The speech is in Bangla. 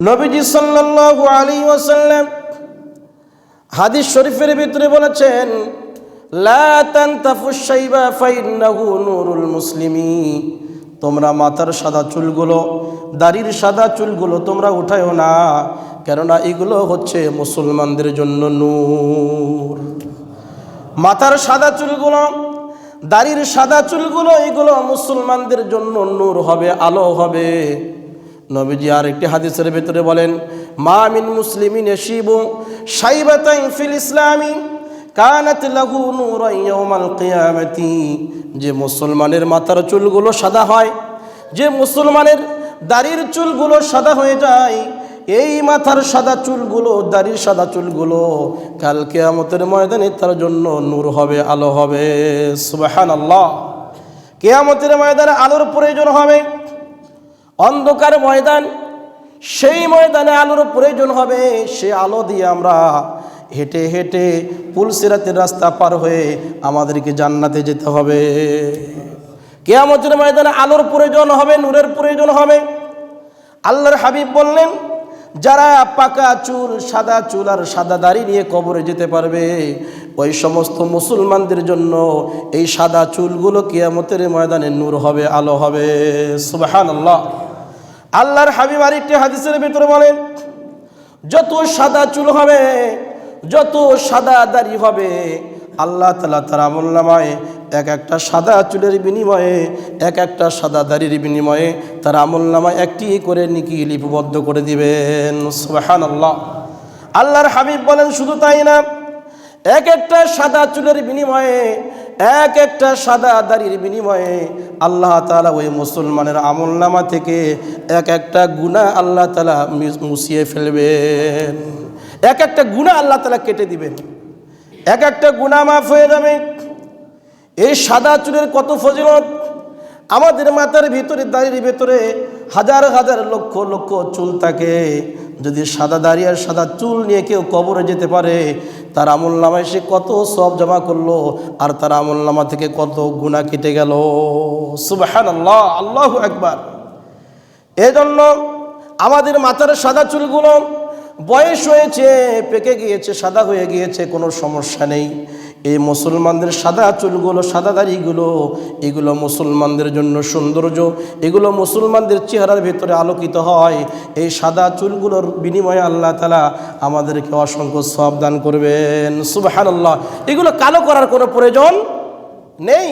নবীজি সাল্লাল্লাহু আলাইহি ওয়াসাল্লাম হাদিস শরীফের ভিতরে বলেছেন নূরুল মুসলিমি। তোমরা মাথার সাদা চুলগুলো, দাড়ির সাদা চুলগুলো তোমরা উঠায়ও না, কেননা এগুলো হচ্ছে মুসলমানদের জন্য নূর। মাথার সাদা চুলগুলো, দাড়ির সাদা চুলগুলো, এগুলো মুসলমানদের জন্য নূর হবে, আলো হবে। নবীজি আর একটি হাদিসের ভিতরে বলেন, মা মিন মুসলিমিন এসিবু সাইবাতাইন ফিল ইসলামি, কানাত লাহু নূরান ইয়াউমাল কিয়ামাতি। যে মুসলমানের মাথার চুলগুলো সাদা হয়, যে মুসলমানের দাড়ির চুলগুলো সাদা হয়ে যায়, এই মাথার সাদা চুলগুলো, দাড়ির সাদা চুলগুলো কাল কেয়ামতের ময়দানে তার জন্য নূর হবে, আলো হবে। সুবাহান আল্লাহ কেয়ামতের ময়দানে আলোর প্রয়োজন হবে। অন্ধকার ময়দান, সেই ময়দানে আলোর প্রয়োজন হবে, সে আলো দিয়ে আমরা হেঁটে হেঁটে পুলসিরাতের রাস্তা পার হয়ে আমাদেরকে জান্নাতে যেতে হবে। কেয়ামতের ময়দানে আলোর প্রয়োজন হবে, নূরের প্রয়োজন হবে। আল্লাহর হাবিব বললেন, যারা পাকা চুল, সাদা চুল আর সাদা দাড়ি নিয়ে কবরে যেতে পারবে, ওই সমস্ত মুসলমানদের জন্য এই সাদা চুলগুলো কেয়ামতের ময়দানে নূর হবে, আলো হবে। সুবাহান আল্লাহ আল্লাহর হাবিব আরেকটি হাদিসের ভিতরে বলেন, যত সাদা চুল হবে, যত সাদা দাড়ি হবে, আল্লাহ তালা তার আমল্লামায় এক একটা সাদা চুলের বিনিময়ে, এক একটা সাদা দাড়ির বিনিময়ে তার আমল্লামায় একটি করে নিকি লিপিবদ্ধ করে দিবেন। সুবাহান আল্লাহ আল্লাহর হাবিব বলেন, শুধু তাই না, এক একটা সাদা চুলের বিনিময়ে এক একটা সাদা দাড়ির বিনিময়ে আল্লাহ তালা ওই মুসলমানের আমল নামা থেকে এক একটা গুণা আল্লাহ তালা মুছিয়ে ফেলবেন। এক একটা গুণা আল্লাহ তালা কেটে দিবেন। এক একটা গুণা মাফ হয়ে যাবে। এই সাদা চুলের কত ফজিলত? আমাদের মাথার ভিতরে, দাড়ির ভিতরে হাজার হাজার লক্ষ লক্ষ চুল থাকে। যদি সাদা দাড়ি আর সাদা চুল নিয়ে কেউ কবরে যেতে পারে তার আমল নামায় সে কত সব জমা করল আর তার আমল নামা থেকে কত গুণা কেটে গেল। সুবাহান আল্লাহ আল্লাহ একবার এজন্য আমাদের মাথার সাদা চুলগুলো বয়স হয়েছে, পেকে গিয়েছে, সাদা হয়ে গিয়েছে, কোনো সমস্যা নেই। এই মুসলমানদের সাদা চুলগুলো, সাদা দাড়িগুলো, এগুলো মুসলমানদের জন্য সৌন্দর্য, এগুলো মুসলমানদের চেহারার ভেতরে আলোকিত হয়। এই সাদা চুলগুলোর বিনিময়ে আল্লাহ তালা আমাদেরকে অসংখ্য সব দান করবেন। আল্লাহ এগুলো কালো করার কোনো প্রয়োজন নেই।